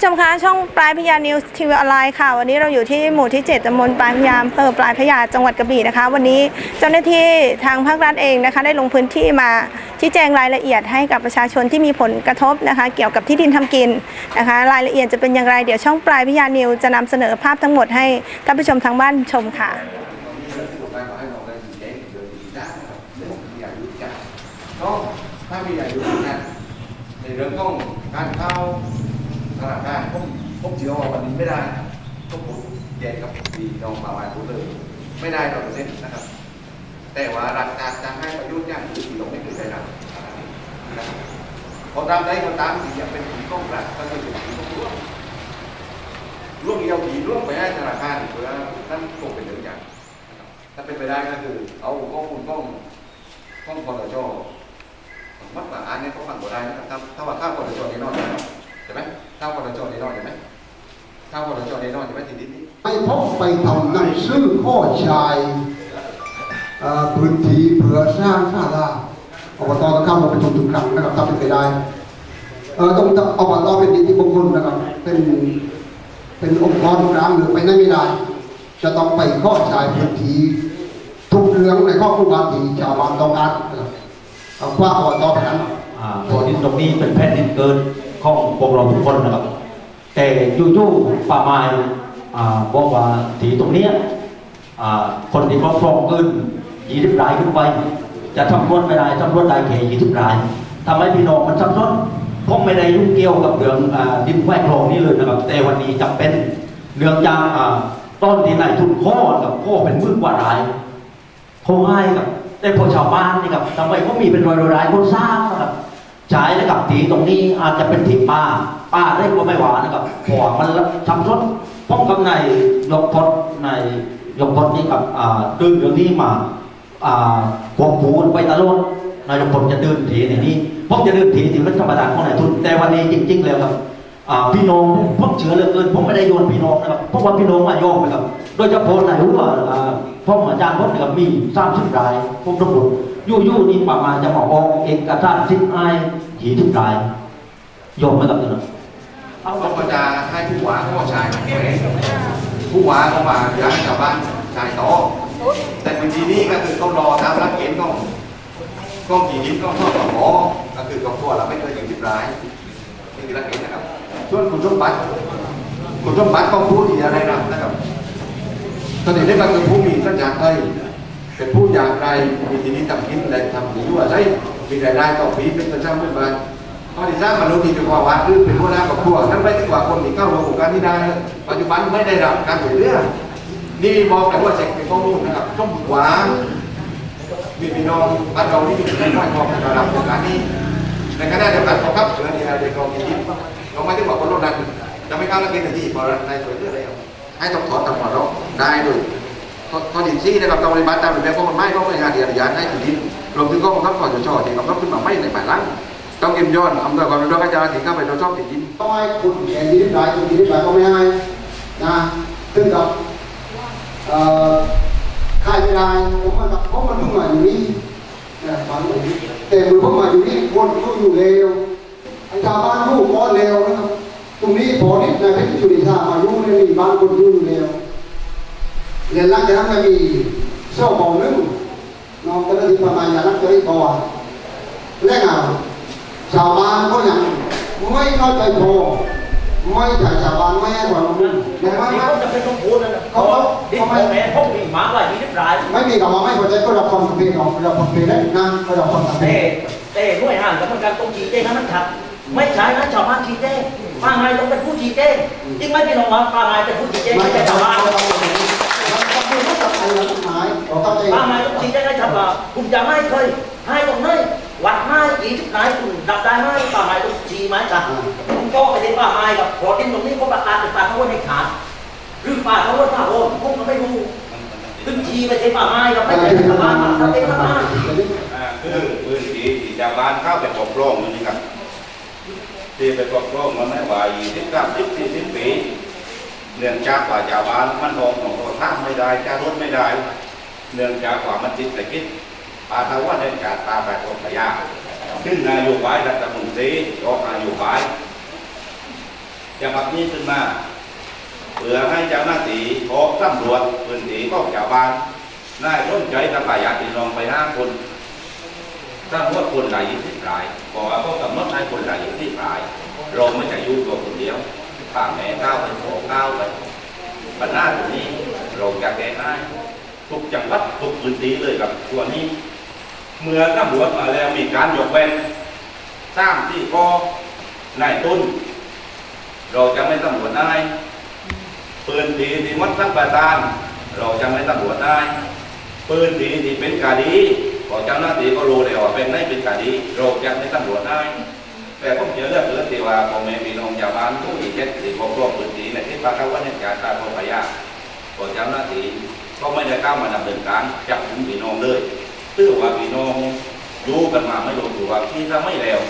ผู้ชมคะช่องปลายพญานิวส์ทีวีออนไลน์ค่ะ วันนี้เราอยู่ที่หมู่ที่ 7ตำบลปลายพญาอำเภอปลายพญาจังหวัดกระบี่นะคะ วันนี้เจ้าหน้าที่ทางภาครัฐเองนะคะ ได้ลงพื้นที่มาชี้แจงรายละเอียดให้กับประชาชนที่มีผลกระทบนะคะ เกี่ยวกับที่ดินทำกินนะคะ รายละเอียดจะเป็นอย่างไรเดี๋ยวช่องปลายพญานิวจะนำเสนอภาพทั้งหมดให้ท่านผู้ชมทางบ้านชมค่ะก็ถ้ามีอายุนะในเรื่องของการเข้า ธนาคารผมผมเชื่อวันนี้ไม่ได้ผมผมแยกกับดีน้องมาวานพูดเลย ไม่ได้ร้อยเปอร์เซ็นต์นะครับ แต่ว่าหลักการจะให้ประยุทธ์อย่างที่ลงไม่เคยได้รับนะครับพอตามได้ก็ตามที่ยังเป็นผีก้องรัฐก็คือเป็นผีก้องร่วมร่วมเดียวผีร่วมไปให้ธนาคารเพื่อนั่นคงเป็นเรื่องอย่ถ้าเป็นไปได้ก็คือ เอาข้อมูลก้องก้องพลจอมักหลาอันนี้เขาฟังบ่ได้นะครับถ้าว่าข้าวคนละจอแนี้นอนนะครับ ใช่ไหมข้าวคนละจอนี้นอนใช่ไหมข้าวคนละจอนี้นอนใช่ไหมทีนี้นี้ให้พบไปทำหนังสือข้อชายเอ่อพื้นที่เพื่อสร้างศาลาอบตต้องเข้ามาเป็นทุนทุกครั้งนะครับถ้าเป็นไปได้เอ่อต้องอบตเป็นนิติบุคคลนะครับ เป็นเป็นองค์กรกลางหรือไปไหนไม่ได้ จะต้องไปข้อชายพื้นที่ทุกเรื่องในข้อคุบานที่ชาวบ้านต้องการนะครับเอาคว้าอบตไปนั้นอ่าตัวดินตรงนี้เป็นแผ่นดินเกิน ของพวกเราทุกคนนะครับ แต่อยู่ๆป่าไม้บอกว่าถีตรงนี้คนที่ครอบครองเกินยี่สิบรายขึ้นไป จะทำรวจไม่ได้ทำรวจได้แค่ยี่สิบรายทำให้พี่น้องมันซับซ้อนผมไม่ได้ยุ่งเกี่ยวกับเรื่องดินแวกคลองนี้เลยนะครับ แต่วันนี้จำเป็นเรื่องยางต้นที่นายทุนข้อกับข้อเป็นมื่นกว่ารายเขาให้กับได้พอชาวบ้านนี่ครับทำไมเขามีเป็นรอยรายคนสร้างนะครับ ใช้แล้วกับทีตรงนี้อาจจะเป็นทีป้าป้าได้กว่าไม่หวานนะครับเพราะว่ามันทำรถป้องกับในยกพดในยกพดนี่กับตื่นเรื่องนี้มาอ่าควบคูณไปตลอดนายกพลจะเดินทีในนี้ผมจะเดินทีที่รัฐบาลของนายทุนแต่วันนี้จริง ๆ แล้วครับพี่น้องผมเชื่อเหลือเกินผมไม่ได้โยนพี่น้องนะครับเพราะว่าพี่น้องมาโยงนะครับโดยเฉพาะในหัว อ่าพ่อาจารย์พจน์นะครับมีสามสิบราย ผมทั้งหมดยู่ยู่นี่ประมาณจะมาออกเอกสารสิบไอ้ยี่สิบรายโยงไหมครับเนี่ยเขาก็จะให้ผู้ว่าข้อชายของตัวเองผู้ว่าเขามาย้ายชาวบ้านชายต่อแต่บางทีนี้ก็คือเขารอตามรักเกณฑ์กล้องกล้องกี่นิ้วกล้องทอดต่อหมอก็คือกล้องทั่วเราไม่เคยอย่างที่ร้ายนี่คือรักเกณฑ์นะครับส่วนคุณสมบัติคุณสมบัติต้องพูดที่อะไรนะครับ ตอนนี้ได้ก็คือผู้มีสัญชาติไทยเป็นผู้อยางไรมีที่นี้ทำกินและทำดีด้วยใช่มีรายได้ต่อปีเป็นประจำเมื่อวานข้อที่สามมนุษย์ที่เป็นความวัดหรือเป็นหัวหน้าครอบครัวนั่นไม่ถึงกว่าคนที่เข้าร่วมโครงการที่ได้ ปัจจุบันไม่ได้รับการช่วยเหลือนี่บอกแต่ว่าเช็คเป็นข้อมูลนะครับต้องหวานมีพี่น้องบ้านเราที่มีไม่ค่อยพอระดับโครงการนี้ในขณะเดียวกันเขาครับเสือนี่นะเด็กเรามียิ้มเราไม่ได้บอกว่าลดดันจะไม่ก้าวละเกณฑ์ที่พอในส่วนเรื่องอะไร ให้ต้องถอนตำรวจเราได้ด้วยข้อดินซี่นะครับต้องปฏิบัติตามระเบียบข้อมันไม่ต้องไปหาเดียร์ยานให้ถึงดินรวมถึงข้อบังคับก่อนจะชอที่กำหนดขึ้นมาไม่ในภายหลังต้องเก็บย้อนอำนวยความเป็นด้วยกระจายถึงเข้าไปโดยชอบติดดินต้องให้คุณแข่งยี่สิบรายคุณยี่สิบรายก็ไม่ให้นะซึ่งกับเอ่อค่ายไม่ได้ผมมากับผมมาดูมาอยู่นี่นะฟังผมแต่มือผมมาอยู่นี่คนเขาอยู่เร็วไอ้ชาวบ้านผู้ก้อนเร็วนะครับ ตรงนี้พอนิดนายเพชรจุลิชามาอยู่ในมีบ้านคนอยู่อยู่เร็วเรียนหลังจากนั้นก็มีเสื้อของนึงน้องก็ได้ประมาณอย่างนั้นจะได้ก่อนแรกอะชาวบ้านก็ยังไม่เข้าใจพอไม่ใช่ชาวบ้านไม่ให้ความรู้แต่ว่านี่เขาจะเป็นต้องพูดนะเขาดินเขาโมไม่แม่ผมมีหมาว่ายี่สิบรายไม่มีคำว่าไม่พอใจก็รับความสัมเพของรับความเพได้นะก็รับความสัมเพแต่แต่หน่วยงานกับมันการต้องชี้แจงนั้นครับ ไม่ใช่นะชาวบ้านชี้แจงป้าไม้ต้องเป็นผู้ชี้แจงจริงไหมพี่น้องครับป้าไม้เป็นผู้ชี้แจงไม่ไม่ใช่ใช่ชาชาววบ้าบ้านนเขาต้องเป็นเขาเป็นผู้ตัดสินหมายเขาเข้าใจป้าไม้ต้องชี้แจงให้ชัดว่าคุณจะให้เคยให้ตรงไหนวัดไม้ยี่สิบไหนคุณดับได้ไหมป้าไม้ต้องชี้ไหมครับผมก็ไปที่ป้าไม้กับพอดินตรงนี้ก็ประกาศเป็นป่าเขาว่าไม่ขาดหรือป่าเขาว่าป่าโอนผมก็ไม่รู้ถึงชี้ไปที่ป่าไม้กับไม่ใช่ชาวบ้านมาทำเองชาวบ้านอ่าคือพื้นที่ที่ชาวบ้านเข้าไปปกครองมันนี่ครับ ที่ไปปกครองมันไม่ว่ายี่สิบสามสิบสี่สิบปีเนื่องจากว่าชาวบ้านมันมองของเราท่าไม่ได้จะรถไม่ได้ เนื่องจากว่ามันติดแต่คิดปาทว่าเนื่องจากตาแบบของพยาซึ่งนายโยบายรัฐมนตรีออกนายโยบายจะปรับนี้ขึ้นมาเพื่อให้เจ้าหน้าที่ออกตำรวจพื้นที่ของชาวบ้านน่าร่วมใจกับปายาตินองไปห้าคนถ้าว่าคนไหล ที่ปลายบอกว่าก็กำหนดให้คนไหลที่ปลายเราไม่จะยู่งตัวคนเดียวพาแม่ก้าวไปขอก้าวไปปัญหาตรงนี้เราจะแก้ได้ทุกจังหวัดทุกพื้นที่เลยกับส่วนนี้ เมื่อตำรวจมาแล้วมีการยกเว้นสร้างที่ก็นายต้น เราจะไม่ตำรวจได้ปืนผีที่วัดทับประทาน เราจะไม่ตำรวจได้ปืนผีที่เป็นคดี พอเจ้าหน้าที่ก็รู้แล้วว่าเป็นไม่เป็นคดีเราจะไม่ตำรวจได้ แต่ผมเจอเรื่องเกิดที่ว่าพ่อแม่พี่น้องชาบ้านผู้ที่เจ็ดที่ครอบครองพื้นที่ในที่ปากกาวันเนี่ยการตาโพพยาพอเจ้าหน้าที่ก็ไม่ได้เข้ามาดำเนินการจับกุมพี่น้องเลยตื้อว่าพี่น้องอยู่กันมาไม่รู้ตัวที่ถ้าไม่แล้ว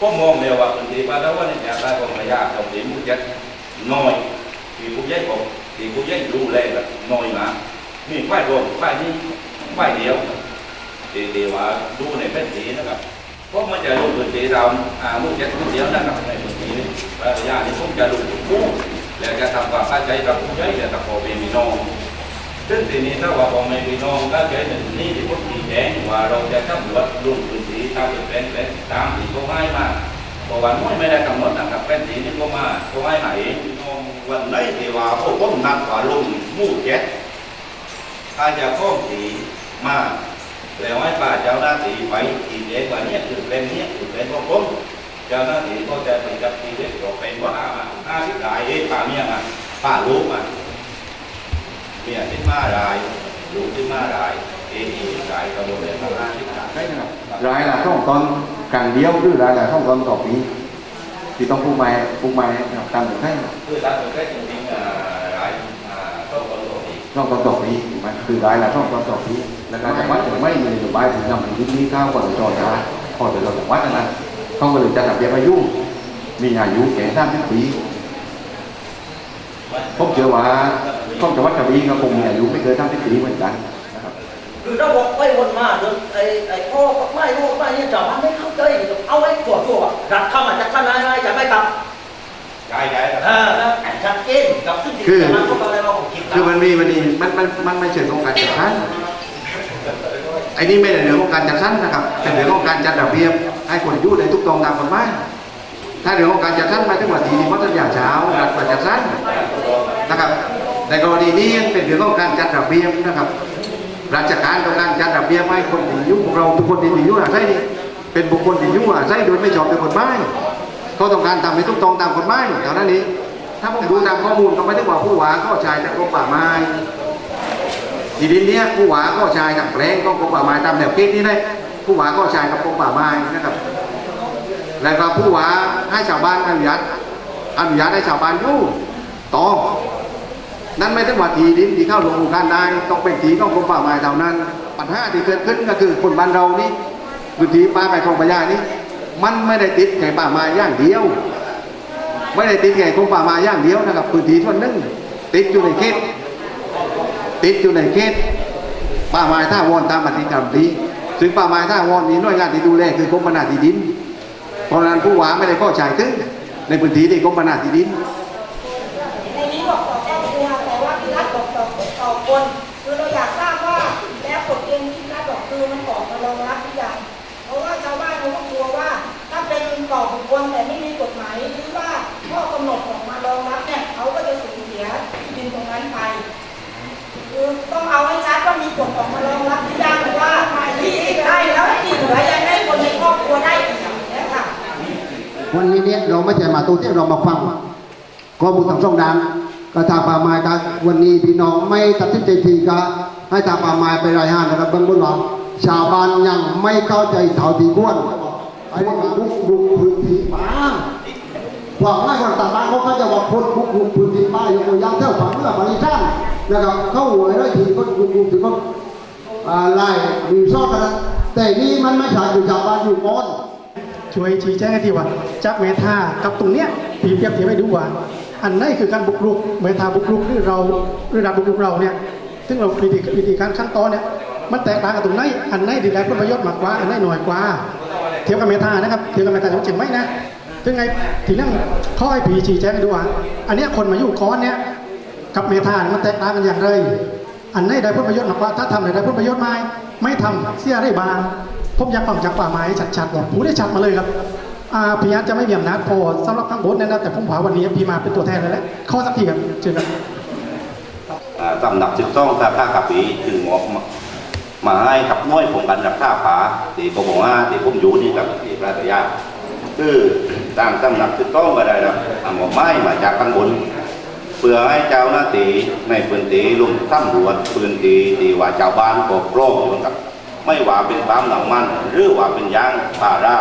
ก็มองแล้วว่าพื้นที่ปากกาวันเนี่ยการตาพพยาของที่มุจเจ็ดน้อยที่ผู้ใหญ่บอกที่ผู้ใหญ่ดูแลแบบน้อยมามีฝ่ายรวมฝ่ายนี้ฝ่ายเดียว ที่ที่ว่าดูในเป็นสีนะครับเพราะมันจะรู้พื้นที่เราอ่ามุ่งจะทุกเดียวนะครับในพื้นที่นี้ระยะนี้ผมจะรู้ทุกผู้แล้วจะทำความเข้าใจกับผู้ใหญ่และกับพ่อแม่พี่น้องซึ่งทีนี้ถ้าว่าพอแม่พี่น้องก็ใจหนึ่งนี่ที่ผมชี้แจงว่าเราจะทำรวจลงพื้นที่ตามเป็นเป็นตามที่เขาให้มาเพราะว่าน้อยไม่ได้กำหนดนะครับเป็นสีนี้ก็มาก็ให้ไหนวันไหนที่ว่าพวกผมนัดว่าลุงมู่เจ็ดอาจจะข้องสีมา แล้วให้ป้าเจ้าหน้าที่ไปอีเด็กว่าเนี้คือเป็นเนี้ยคือเป็นพวกผมเจ้าหน้าที่ก็จะไปจับทีเด็กก็เป็นว่ามาห้าสิบหลายเอ้ป้าเมียมาป้าลูกมาเมียที่มารายลูกที่มารายเอ้ที่รายก็โดนเลยมาห้าสิบหลายใช่นะครับรายละช่องตอนกลางเดียวหรือรายละช่องตอนต่อปีที่ต้องพูดใหม่พูดใหม่นะครับตามถึงให้คือถ้าเป็นแค่จริงๆอ่ารายอ่าต้องคน ตัวนี้ช่องตอนต่อปีถูกไหมคือรายละช่องตอนต่อปีแล้วการจังหวัดถึงไม่มีนโยบายถึงนำถึงที่นี้ข้าวก่อนจะจอดนะพอจะจอดจังหวัดนั้นเขาก็เลยจะทำเบี้ยอายุมีอายุแก่สามสิบปีผมเชื่อว่าช่องจังหวัดกระบี่ก็คงมีอายุไม่เกินสามสิบปีเหมือนกันนะครับคือถ้าบอกไปวนมาเรื่อไอ้ไอ้พ่อไม่รู้ไม่เนี่ยชาวบ้านไม่เข้าใจเอาไว้ตัวตัวรัดเข้ามาจากข้างในไงจะไม่กลั บใช่ใช่ครับเออแล้วชัดเจนกับซึ่งที่คือจะมาพวกเราเลยมาผมคิดคือมันมีมันมีมันมันมันไม่ใช่ของการจัดสรรไอ้นี่ไม่ใช่เรื่องของการจัดสรรนะครับเป็นเรื่องของการจัดระเบียบให้คนอยู่ในทุกตรงตามกฎหมายถ้าเรื่องของการจัดสรรหมายถึงว่าทีนี้พัทยาเช้ารัฐมาจัดสรรนะครับในกรณีนี้เป็นเรื่องของการจัดระเบียบนะครับราชการต้องการจัดระเบียบให้คนที่อยู่พวกเราทุกคนที่อยู่อาศัยนี่เป็นบุคคลที่อยู่อาศัยโดยไม่ชอบด้วยกฎหมาย เขาต้องการทำให้ทุกตรงตามกฎหมายเท่านั้นเองถ้าผมดูตามข้อมูลก็ไม่ได้ว่าผู้ว่าก็ใช้แต่กรมป่าไม้ทีดินเนี้ยผู้ว่าก็ใช้กับแปลงก็กรมป่าไม้ตามแนวคิดนี้ได้ผู้ว่าก็ใช้กับกรมป่าไม้นะครับแล้วก็ผู้ว่าให้ชาวบ้านอนุญาตอนุญาตให้ชาวบ้านอยู่ต่อนั่นไม่ได้ว่าทีดินที่เข้าลงโครงการได้ต้องเป็นทีของกรมป่าไม้เท่านั้น ปัญหาที่เกิดขึ้นก็คือคนบ้านเรานี่พื้นที่ป่าไม้ของพญานี่ มันไม่ได้ติดไงป่าไม้อย่างเดียว ไม่ได้ติดแค่กรมป่าไม้อย่างเดียวนะครับพื้นที่ส่วนหนึงติดอยู่ในเขตติดอยู่ในเขตป่าไม้ท่าวอนตามปฏิกรรมดีซึ่งป่าไม้ท่าวอนมีหน่วยงานที่ดูแลคือกรมพัฒนาดีดินเพราะนั้นผู้ว่าไม่ได้ข้อจ่ายถึงในพื้นที่ที่กรมพัฒนาดีดิน คนในครอบครัวได้อีกอย่างเนี้ยค่ะวันนี้เนี่ยเราไม่ใช่มาตัวที่เรามาฟังข้อมูลทางช่องดังก็ทางป่าไม้กันวันนี้พี่น้องไม่ตัดสินใจทีก็ให้ทางป่าไม้ไปรายงานนะครับบื้องบนว่าชาวบ้านยังไม่เข้าใจเท่าที่ควรไอ้พว่าบุกบุกพื้นที่ป่าหวังว่าคนต่างบ้านเขาก็จะว่าคนบุกบุกพื้นที่ป่าอย่างตัวอย่างเท่าฝั่งเมื่อปาริชันนะครับเข้าหวยแล้ทีก็บุกบุกถึงก็ไล่รีสอร์ทกันนะ แต่นี่มันไม่ใช่อยู่ชาวบ้านอยู่ก่อนช่วยชี้แจงให้ทีว่าจากเมทากับตรงเนี้ยปีเปรียบเทียบให้ดูว่า อันไหนคือการบุกรุกเมทาบุกรุกหรือเราหรือเราบุกรุกเราเนี่ยซึ่งเราวิธีวิธีการขั้นตอนเนี่ยมันแตกต่างกันตรงไหนอันไหนดีได้ผลประโยชน์มากกว่าอันไหนน้อยกว่า เทียบกับเมทานะครับเทียบกับเมทาจังเชียงใหม่นะซึ่งไงทีนั้นข้อไอ้ผีชี้แจงให้ดูว่าอันเนี้ยคนมาอยู่ค้อนเนี้ยกับเมทามันแตกต่างกันอย่างไร อันไหนได้ผลประโยชน์มากกว่าถ้าทำไหนได้ผลประโยชน์ไหมไม่ทำเสียได้บางผมอยากฟังจากป่าไม้ชัดๆว่าผู้ได้ชัดมาเลยครับอาพี่อาจจะไม่มีอำนาจพอสำหรับข้างบนเนยนะแต่ผมว่าวันนี้พี่มาเป็นตัวแทนเลยแหละข้อสักทีครับเชิญครับอ่าตำหนักสิบสองท่าข้ากะปีถึงออกมาให้ขับน้อยผมกันรับท่าผาตีผมบอกว่าตีผมอยู่นี่กับตีพระตยาคือตามตำหนักสิบสองก็ได้ครับเอาหมอกไม้มาจากข้างบน เพื่อให้เจ้าหน้าที่ในพื้นที่ลุงตั้มรวจพื้นที่ที่ว่าชาวบ้านปกครองอยู่กับไม่ว่าเป็นปั๊มหนังมัน หรือว่าเป็นยางพารา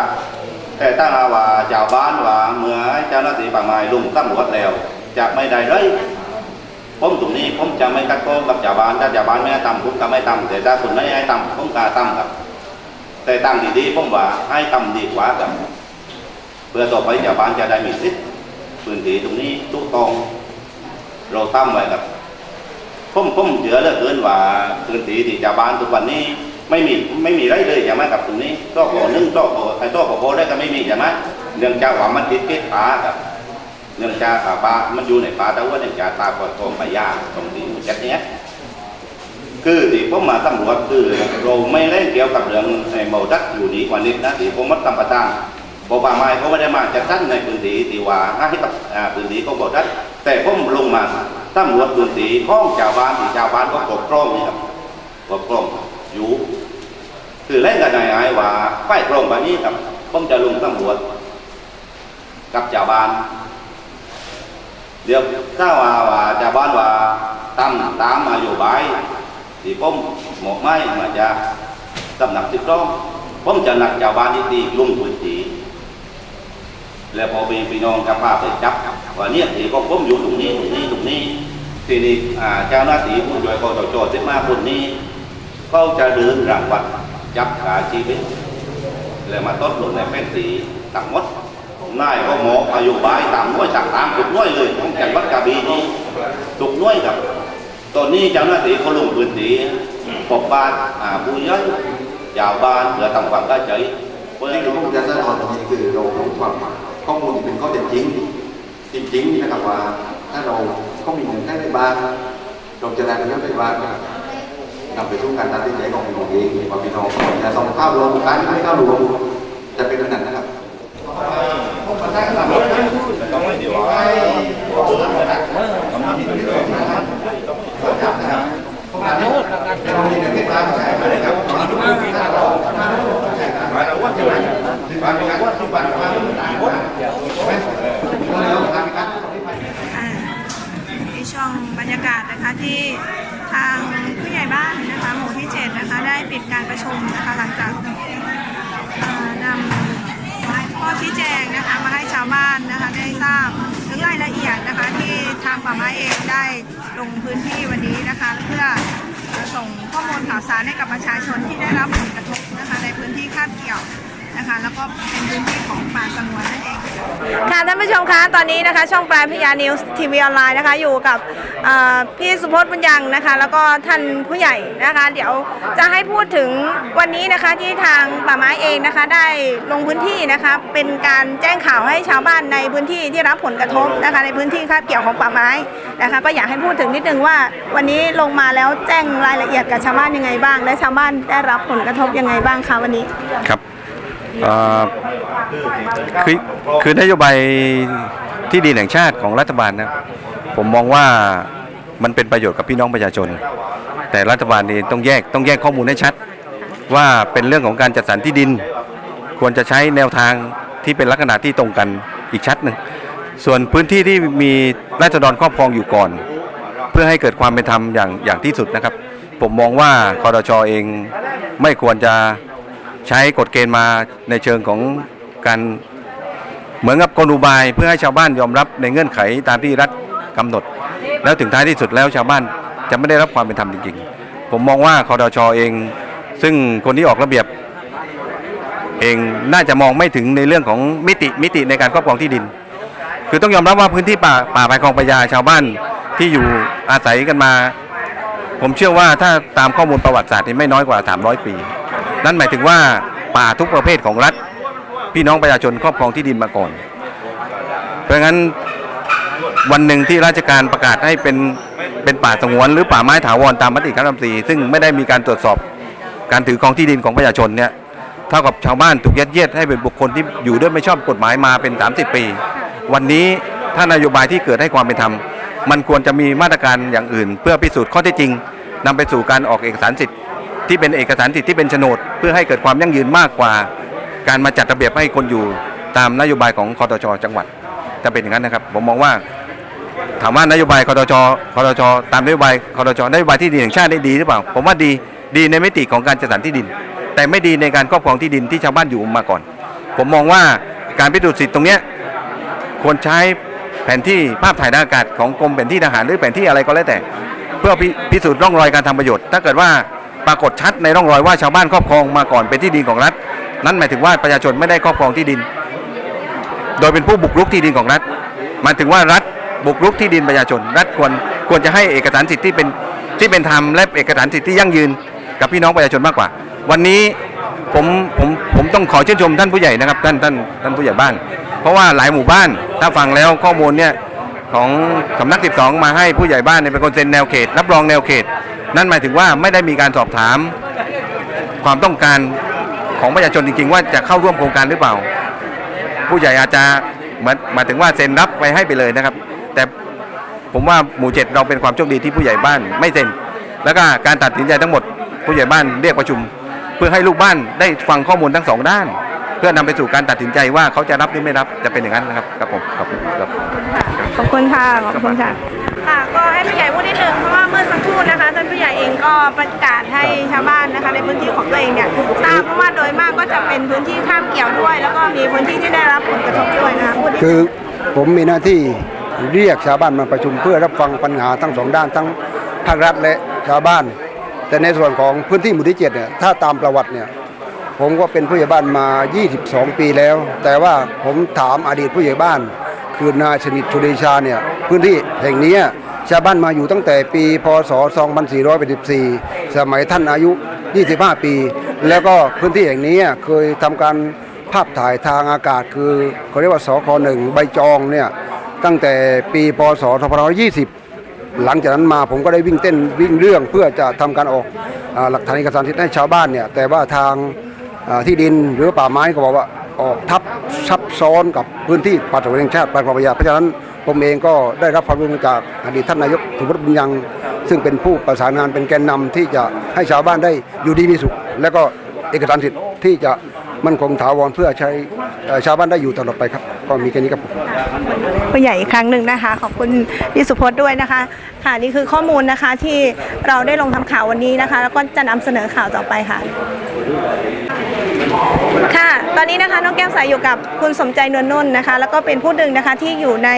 แต่ถ้าหาว่าชาวบ้านว่าเมื่อเจ้าหน้าที่ป่าไม้ลุงตั้มรวจแล้วจะไม่ได้เลยผมตรงนี้ผมจะไม่กัดโกงกับชาวบ้านถ้าชาวบ้านไม่ทำผมก็ไม่ทำแต่ถ้าคนไม่ให้ทำผมก็ทำครับ แต่ตั้งดีๆผมว่าให้ทำดีกว่าครับเพื่อต่อไปชาวบ้านจะได้มีสิทธิ์พื้นที่ตรงนี้ทุกตอง เราตั้มไว้ครับผมผมเชื่อเลือเกินว่าพื้นที่ที่ชาวบ้านทุกวันนี้ ไม่มีไม่มีไรเลยใช่ไหมกับตรงนี้ก็ขอนึ่งก็ขอไอ้ตัวขอโบได้ก็ไม่มีใช่ไหมเนื่องจากว่ามันติดเกตป่าครับเนื่องจากอาป่ามันอยู่ในป่าแต่ว่าเนื่องจากตาปอดโกงไปยากตรงที่อยู่จัดเนี้ยคือที่ผมมาตำรวจคือเราไม่เล่นเกี่ยวกับเรื่องในเมาดักอยู่ดีกว่านิดนะที่ผมมัดตำประตางเพราะป่าไม้เขาไม่ได้มาจัดตั้นในพื้นที่ที่ว่าให้กับพื้นที่ของเมาดัก แต่ผมลงมาตำรวจพื้นที่ของชาวบ้านที่ชาวบ้านก็ปกครองนี่ครับปกครองอยู่คือเล่นกันในไอ้ว่าไฟตรงแบบนี้ครับผมจะลงตำรวจกับชาวบ้าน เดี๋ยวถ้าว่าว่าชาวบ้านว่าตามตามมาอยู่บายที่ผมหมกไม้มาจะตำหนักสิบรองผมจะหนักชาวบ้านที่ตีลุงพื้นที่แล้วพอมีพี่น้องกับป้าไปจับ ว่าเนี่ยที่ก็ผมอยู่ตรงนี้ตรงนี้ตรงนี้ทีนี้อ่าเจ้าหน้าที่ผู้ช่วยกตจสิมาคนนี้เขาจะเดินรางวัลจับขาชีวิตแล้วมาต้นลงในแป้นสีต่างมดนายก็หมออายุบายตามน้อยจากตามทุกน้อยเลยของจังหวัดกระบี่นี้ทุกน้อยครับตอนนี้เจ้าหน้าที่เขาลงพื้นที่ปกบ้านอ่าผู้ย่อยยาวบ้านเพื่อทำความเข้าใจเพื่อที่เราต้อจะแน่นอนตรงนี้คือเราต้องฟังข้อมูลที่เป็นข้อเท็จจริง จริงๆนะครับว่า ถ้าเราเขามีเงินได้ในบ้านเราจะได้เงินในบ้านนะครับนำไปสู่การตัดสินใจของพี่น้องเองว่าพี่น้องจะต้องเข้ารวมการไม่ข้าวรวมจะเป็นแบบนั้นนะครับอ่าในช่วงบ รรยากาศนะคะที่ทางผู้ใหญ่บ้านนะคะหมู่ที่7นะคะได้ปิดการประชุมนะคะหลังจากนำข้อชี้แจงนะคะมาให้ชาวบ้านนะคะได้ทราบถึงรายละเอียดนะคะที่ทางป่าไม้เองได้ลงพื้นที่วันนี้นะคะ เพื่อส่งข้อมูลข่าวสารให้กับประชาชนที่ได้รับผลกระทบนะคะในพื้นที่คาบเกี่ยว นะคะ แล้วก็เป็นพื้นที่ของป่าสงวนนั่นเอง ค่ะท่านผู้ชมคะตอนนี้นะคะ ช่องปลายพยานิวส์ทีวีออนไลน์นะคะ อยู่กับเอ่อพี่สุพจน์บุญยังนะคะ แล้วก็ท่านผู้ใหญ่นะคะ เดี๋ยวจะให้พูดถึงวันนี้นะคะที่ทางป่าไม้เองนะคะ ได้ลงพื้นที่นะคะ เป็นการแจ้งข่าวให้ชาวบ้านในพื้นที่ที่รับผลกระทบนะคะ ในพื้นที่คาบเกี่ยวของป่าไม้นะคะ ก็อยากให้พูดถึงนิดนึงว่าวันนี้ลงมาแล้วแจ้งรายละเอียดกับชาวบ้านยังไงบ้าง และชาวบ้านได้รับผลกระทบยังไงบ้างคะวันนี้ ครับเอ่อ คือคือนโยบายที่ดินแห่งชาติของรัฐบาลนะผมมองว่ามันเป็นประโยชน์กับพี่น้องประชาชน แต่รัฐบาลเองต้องแยกต้องแยกข้อมูลให้ชัด ว่าเป็นเรื่องของการจัดสรรที่ดิน ควรจะใช้แนวทางที่เป็นลักษณะที่ตรงกันอีกชัดหนึ่งส่วนพื้นที่ที่มีราษฎรครอบครองอยู่ก่อน เพื่อให้เกิดความเป็นธรรมอย่างอย่างที่สุดนะครับ ผมมองว่าคอรชเองไม่ควรจะ ใช้กฎเกณฑ์มาในเชิงของการเหมือนกับกลอุบายเพื่อให้ชาวบ้านยอมรับในเงื่อนไขตามที่รัฐกำหนด แล้วถึงท้ายที่สุดแล้วชาวบ้านจะไม่ได้รับความเป็นธรรมจริงๆ ผมมองว่าคอรชอเอง ซึ่งคนที่ออกระเบียบ เองน่าจะมองไม่ถึงในเรื่องของมิติมิติในการครอบครองที่ดิน คือต้องยอมรับว่าพื้นที่ป่าป่าภายคลองปยาชาวบ้านที่อยู่อาศัยกันมา ผมเชื่อว่าถ้าตามข้อมูลประวัติศาสตร์นี่ไม่น้อยกว่า 300 ปี นั่นหมายถึงว่าป่าทุกประเภทของรัฐ พี่น้องประชาชนครอบครองที่ดินมาก่อน เพราะงั้นวันหนึ่งที่ราชการประกาศให้เป็นเป็นป่าสงวนหรือป่าไม้ถาวรตามมติคณะรัฐมนตรีซึ่งไม่ได้มีการตรวจสอบการถือครองที่ดินของประชาชนเนี่ยเท่ากับชาวบ้านถูกยัดเยียดให้เป็นบุคคลที่อยู่ด้วยไม่ชอบกฎหมายมาเป็น 30 ปี วันนี้ถ้านโยบายที่เกิดให้ความเป็นธรรม มันควรจะมีมาตรการอย่างอื่น เพื่อพิสูจน์ข้อเท็จจริงนำไปสู่การออกเอกสารสิทธิ์ ที่เป็นเอกสารสิทธิ์ที่เป็นโฉนด เพื่อให้เกิดความยั่งยืนมากกว่า การมาจัดระเบียบให้คนอยู่ตามนโยบายของคอตชจังหวัดจะเป็นอย่างนั้นนะครับ ผมมองว่าถามว่านโยบายคอตชคอตชตามนโยบายคอตชนโยบายที่ดินแห่งชาติได้ดีหรือเปล่า ผมว่าดีดีในมิติของการจัดสรรที่ดิน แต่ไม่ดีในการครอบครองที่ดินที่ชาวบ้านอยู่มาก่อน ผมมองว่าการพิสูจน์สิทธิ์ตรงนี้ควรใช้แผนที่ภาพถ่ายทางอากาศของกรมแผนที่ทหารหรือแผนที่อะไรก็แล้วแต่ เพื่อพิพิสูจน์ร่องรอยการทำประโยชน์ ถ้าเกิดว่า ปรากฏชัดในร่องรอยว่าชาวบ้านครอบครองมาก่อนเป็นที่ดินของรัฐ นั่นหมายถึงว่าประชาชนไม่ได้ครอบครองที่ดิน โดยเป็นผู้บุกรุกที่ดินของรัฐหมายถึงว่ารัฐบุกรุกที่ดินประชาชน รัฐควรควรจะให้เอกสารสิทธิ์ที่เป็นที่เป็นธรรมและเอกสารสิทธิ์ที่ยั่งยืนกับพี่น้องประชาชนมากกว่า วันนี้ผมผมผมต้องขอชื่นชมท่านผู้ใหญ่นะครับท่านท่านท่านผู้ใหญ่บ้าน เพราะว่าหลายหมู่บ้านถ้าฟังแล้วข้อมูลเนี่ย ของสำนัก 12 มาให้ผู้ใหญ่บ้านเนี่ยเป็นคนเซ็นแนวเขต รับรองแนวเขต นั่นหมายถึงว่าไม่ได้มีการสอบถามความต้องการของประชาชนจริง ๆ ว่าจะเข้าร่วมโครงการหรือเปล่า ผู้ใหญ่อาจจะหมือนหมายถึงว่าเซ็นรับไปให้ไปเลยนะครับ แต่ผมว่าหมู่เจ็ดเราเป็นความโชคดีที่ผู้ใหญ่บ้านไม่เซ็น แล้วก็การตัดสินใจทั้งหมด ผู้ใหญ่บ้านเรียกประชุม เพื่อให้ลูกบ้านได้ฟังข้อมูลทั้งสองด้าน พื่อนำไปสู่การตัดสินใจว่าเขาจะรับหรือไม่รับจะเป็นอย่างนั้นนะครับครับผมขอบคุณครับขอบคุณค่ะขอบคุณค่ะค่ะก็ให้ผู้ใหญ่พูดนิดนึงเพราะว่าเมื่อสักครู่นะคะท่านผู้ใหญ่เองก็ประกาศให้ชาวบ้านนะคะ ในพื้นที่ของตัวเองเนี่ยทราบเพราะว่าโดยมากก็จะเป็นพื้นที่ข้ามเกี่ยวด้วย แล้วก็มีพื้นที่ที่ได้รับผลกระทบด้วยนะคะพูดนิดคืนึองผมมีหน้าที่เรียกชาวบ้านมาประชุมเพื่อรับฟังปัญหาทั้งสองด้านทั้งภาครัฐและชาวบ้าน แต่ในส่วนของพื้นที่หมู่ที่เจ็ดเนี่ยถ้าตามประวัติเนี่ย ผมก็เป็นผู้ใหญ่บ้านมา 22 ปีแล้ว แต่ว่าผมถามอดีตผู้ใหญ่บ้าน คือนายสนิทชุเดชาเนี่ยพื้นที่แห่งนี้ชาวบ้านมาอยู่ตั้งแต่ปี พศ 2484 สมัยท่านอายุ 25 ปี แล้วก็พื้นที่แห่งนี้เคยทำการภาพถ่ายทางอากาศ คือเขาเรียกว่าสคหนึ่งใบจองเนี่ยตั้งแต่ปี พศ 2520 หลังจากนั้นมาผมก็ได้วิ่งเต้นวิ่งเรื่องเพื่อจะทำการออกอหลักฐานเอกสารสิทธิ์ให้ชาวบ้านเนี่ยแต่ว่าทาง ที่ดินหรือป่าไม้ก็บอกว่าออกทับซับซ้อนกับพื้นที่ป่าสงวนแห่งชาติป่าคลองพญาเพราะฉะนั้นผมเองก็ได้รับความร่วมมือจากอดีตท่านนายกสุวัฒน์บุญยัง ซึ่งเป็นผู้ประสานงานเป็นแกนนำที่จะให้ชาวบ้านได้อยู่ดีมีสุข และก็เอกสารสิทธิ์ที่จะมั่นคงถาวรเพื่อใช้ชาวบ้านได้อยู่ตลอดไปครับ ก็มีแค่นี้ครับผมผู้ใหญ่อีกครั้งหนึ่งนะคะ ขอบคุณพี่สุพจน์ด้วยนะคะ ค่ะนี่คือข้อมูลนะคะที่เราได้ลงทำข่าววันนี้นะคะ แล้วก็จะนำเสนอข่าวต่อไปค่ะ ค่ะ ตอนนี้นะคะน้องแก้วสายอยู่กับคุณสมใจนวลนุ่นนะคะ แล้วก็เป็นผู้ดึงนะคะที่อยู่ใน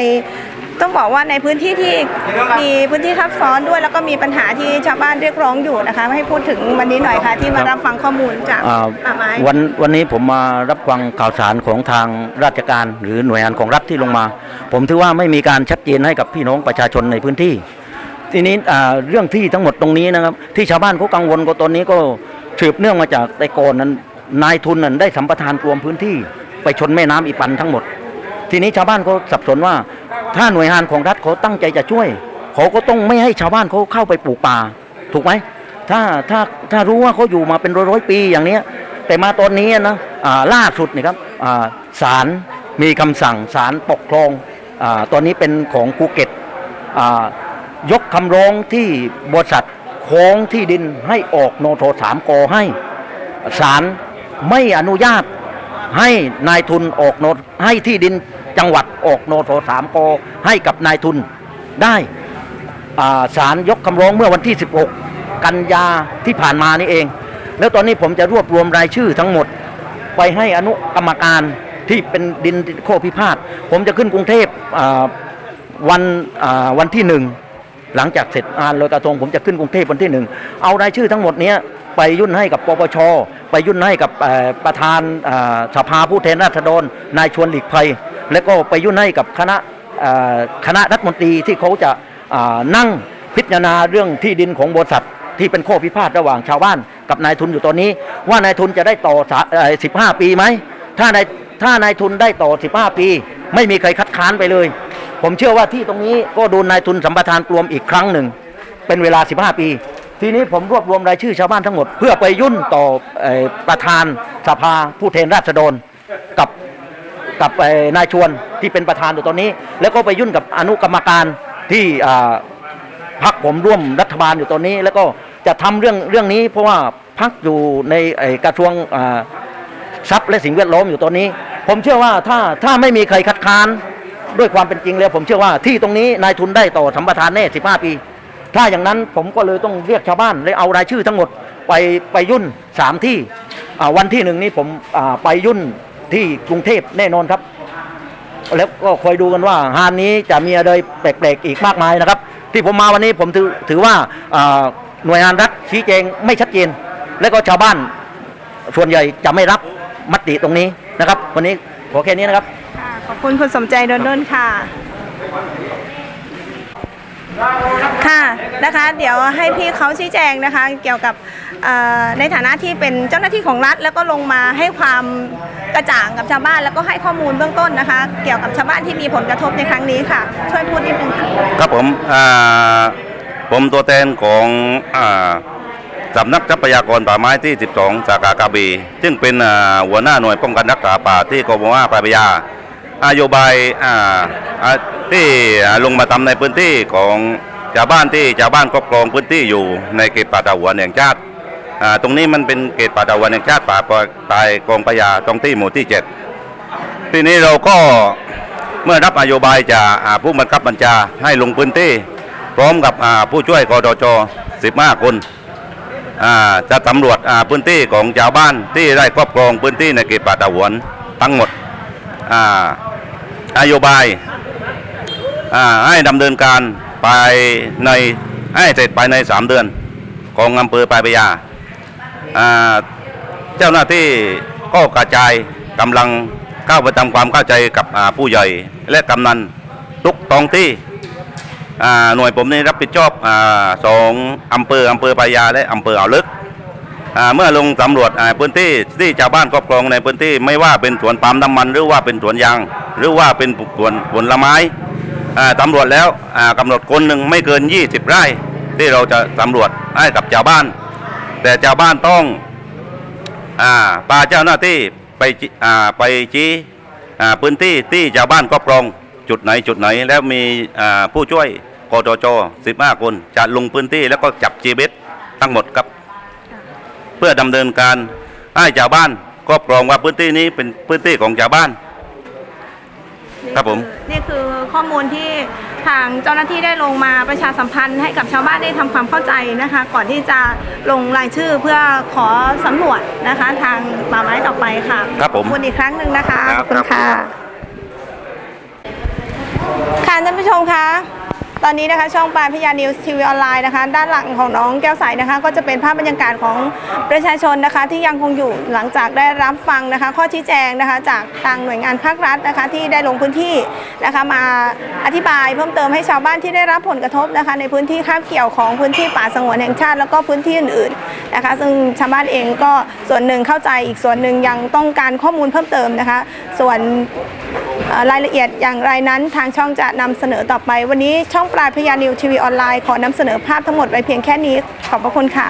ต้องบอกว่าในพื้นที่ที่มีพื้นที่ทับซ้อนด้วย แล้วก็มีปัญหาที่ชาวบ้านเรียกร้องอยู่นะคะ ให้พูดถึงวันนี้หน่อยค่ะที่มารับฟังข้อมูลจากอ่าป่าไม้วันวันนี้ผมมารับฟังข่าวสารของทางราชการ หรือหน่วยงานของรัฐที่ลงมา ผมถือว่าไม่มีการชัดเจนให้กับพี่น้องประชาชนในพื้นที่ ทีนี้อ่าเรื่องที่ทั้งหมดตรงนี้นะครับ ที่ชาวบ้านเขากังวลก็ตอนนี้ก็สืบเนื่องมาจากแต่ก่อนนั้น นายทุนนั้นได้สัมปทานรวมพื้นที่ไปชนแม่น้ำอีปันทั้งหมด ทีนี้ชาวบ้านเขาสับสนว่า ถ้าหน่วยงานของรัฐเขาตั้งใจจะช่วยเขาก็ต้องไม่ให้ชาวบ้านเขาเข้าไปปลูกป่า ถูกไหมถ้าถ้าถ้ารู้ว่าเขาอยู่มาเป็นร้อยร้อยปีอย่างเนี้ย แต่มาตอนนี้นะอ่าล่าสุดนี่ครับอ่าศาลมีคำสั่งศาลปกครองอาตอนนี้เป็นของภูเก็ตอ่ายกคำร้องที่บริษัทโค้งที่ดินให้ออกโนโทสามกอให้ศาล ไม่อนุญาตให้นายทุนออกโนตให้ที่ดินจังหวัดออกโนโทสามกให้กับนายทุนได้อ่าศาลยกคำร้องเมื่อวันที่ 16 กันยาที่ผ่านมานี่เอง แล้วตอนนี้ผมจะรวบรวมรายชื่อทั้งหมด ไปให้อนุกรรมการที่เป็นดินโคพิพาทผมจะขึ้นกรุงเทพวันวันที่หนึ่ง หลังจากเสร็จงานลอยกระทงผมจะขึ้นกรุงเทพวันที่หนึ่งเอารายชื่อทั้งหมดเนี้ยไปยื่นให้กับปปช ไปยื่นให้กับประธานสภาผู้แทนราษฎรนายชวนหลีกภัย และก็ไปยื่นให้กับคณะคณะรัฐมนตรีที่เขาจะนั่งพิจารณาเรื่องที่ดินของบริษัทที่เป็นข้อพิพาทระหว่างชาวบ้านกับนายทุนอยู่ตอนนี้ ว่านายทุนจะได้ต่อสาเอ่อ15 ปีไหมถ้านายถ้านายทุนได้ต่อ 15 ปี ไม่มีใครคัดค้านไปเลย ผมเชื่อว่าที่ตรงนี้ก็โดนนายทุนสัมปทานกลวมอีกครั้งหนึ่ง เป็นเวลา 15 ปี ทีนี้ผมรวบรวมรายชื่อชาวบ้านทั้งหมด เพื่อไปยุ่นต่อประธานสภาผู้แทนราษฎรกับกับนายชวนที่เป็นประธานอยู่ตอนนี้ แล้วก็ไปยุ่นกับอนุกรรมการที่พักผมร่วมรัฐบาลอยู่ตอนนี้ แล้วก็จะทำเรื่องเรื่องนี้ เพราะว่าพักอยู่ในกระทรวงทรัพย์และสิ่งแวดล้อมอยู่ตอนนี้ ผมเชื่อว่าถ้าถ้าไม่มีใครคัดค้าน ด้วยความเป็นจริงแล้ว ผมเชื่อว่าที่ตรงนี้นายทุนได้ต่อสัมปทานแน่15 ปี ถ้าอย่างนั้นผมก็เลยต้องเรียกชาวบ้านเลยเอารายชื่อทั้งหมดไปไปยุ่นสามที่วันที่หนึ่งนี้ผมไปยุ่นที่กรุงเทพแน่นอนครับ แล้วก็คอยดูกันว่าฮานนี้จะมีอะไรแปลกๆอีกมากมายนะครับ ที่ผมมาวันนี้ผมถือถือว่าหน่วยงานรัฐชี้แจงไม่ชัดเจน และก็ชาวบ้านส่วนใหญ่จะไม่รับมติตรงนี้นะครับ วันนี้ขอแค่นี้นะครับ ขอบคุณคุณสมใจดนดนค่ะ ค่ะนะคะ เดี๋ยวให้พี่เขาชี้แจงนะคะ เกี่ยวกับในฐานะที่เป็นเจ้าหน้าที่ของรัฐ แล้วก็ลงมาให้ความกระจ่างกับชาวบ้านแล้วก็ให้ข้อมูลเบื้องต้นนะคะ เกี่ยวกับชาวบ้านที่มีผลกระทบในครั้งนี้ค่ะ ช่วยพูดนิดนึงค่ะครับผมผมตัวแทนของอสำนักทรัพยากรป่าไม้ที่ 12 สาขากระบี่ซึ่งเป็นหัวหน้าหน่วยป้องกันรักษาป่าที่กบว่าปลายพระยา อาโยบายอ่าที่ลงมาทำในพื้นที่ของชาวบ้านที่ชาวบ้านครอบครองพื้นที่อยู่ในเขตป่าตาหัวแห่งชาติอ่าตรงนี้มันเป็นเขตป่าตาหัวแห่งชาติป่าปลายกองพระยาตรงที่หมู่ที่ 7 ทีนี้เราก็เมื่อรับนโยบายจากผู้บังคับบัญชาให้ลงพื้นที่ พร้อมกับผู้ช่วยกดจ15 คนอ่าจะสำรวจพื้นที่ของชาวบ้านที่ได้ครอบครองพื้นที่ในเขตป่าตะหวนทั้งหมด นโยบายอ่าให้ดำเนินการไปในให้เสร็จภายใน3เดือน ของอำเภอปลายพยาอ่าเจ้าหน้าที่ก็กระจายกำลังเข้าไปทำความเข้าใจกับผู้ใหญ่และกำนันทุกท้องที่อ่าหน่วยผมนี่รับผิดชอบอาสองอำเภออำเภอปายาและอำเภออ่าวลึก เมื่อลงสำรวจพื้นที่ที่ชาวบ้านครอบครองในพื้นที่ไม่ว่าเป็นสวนปาล์มน้ำมัน หรือว่าเป็นสวนยาง หรือว่าเป็นสวนผลไม้อ่าสำรวจแล้วกำหนดคนหนึ่งไม่เกิน 20 ไร่ที่เราจะสำรวจให้กับชาวบ้าน แต่ชาวบ้านต้องอ่าปาเจ้าหน้าที่ไปไปชี้พื้นที่ที่ชาวบ้านครอบครองจุดไหนจุดไหนแล้วมีผู้ช่วยกตจ15 คนจะลงพื้นที่แล้วก็จับจีเบสทั้งหมดครับ เพื่อดำเนินการให้ชาวบ้านครอบครองว่าพื้นที่นี้เป็นพื้นที่ของชาวบ้าน ครับผม นี่คือข้อมูลที่ทางเจ้าหน้าที่ได้ลงมาประชาสัมพันธ์ให้กับชาวบ้านได้ทำความเข้าใจนะคะ ก่อนที่จะลงรายชื่อเพื่อขอสำรวจนะคะ ทางป่าไม้ต่อไปค่ะครับผมขอบคุณอีกครั้งหนึ่งนะคะคขรัอบบคุณค่ะค่ะท่านผู้ชมคะ ตอนนี้นะคะช่องปลายพญานิวส์ทีวีออนไลน์นะคะ ด้านหลังของน้องแก้วใสนะคะ ก็จะเป็นภาพบรรยากาศของประชาชนนะคะ ที่ยังคงอยู่หลังจากได้รับฟังนะคะ ข้อชี้แจงนะคะ จากทางหน่วยงานภาครัฐนะคะ ที่ได้ลงพื้นที่นะคะ มาอธิบายเพิ่มเติมให้ชาวบ้านที่ได้รับผลกระทบนะคะ ในพื้นที่คาบเกี่ยวของพื้นที่ป่าสงวนแห่งชาติ แล้วก็พื้นที่อื่นๆนะคะ ซึ่งชาวบ้านเองก็ส่วนหนึ่งเข้าใจอีกส่วนหนึ่งยังต้องการข้อมูลเพิ่มเติมนะคะ ส่วน รายละเอียดอย่างไรนั้นทางช่องจะนำเสนอต่อไป วันนี้ช่องปลายพญานิวทีวีออนไลน์ขอนำเสนอภาพทั้งหมดไว้เพียงแค่นี้ขอบพระคุณค่ะ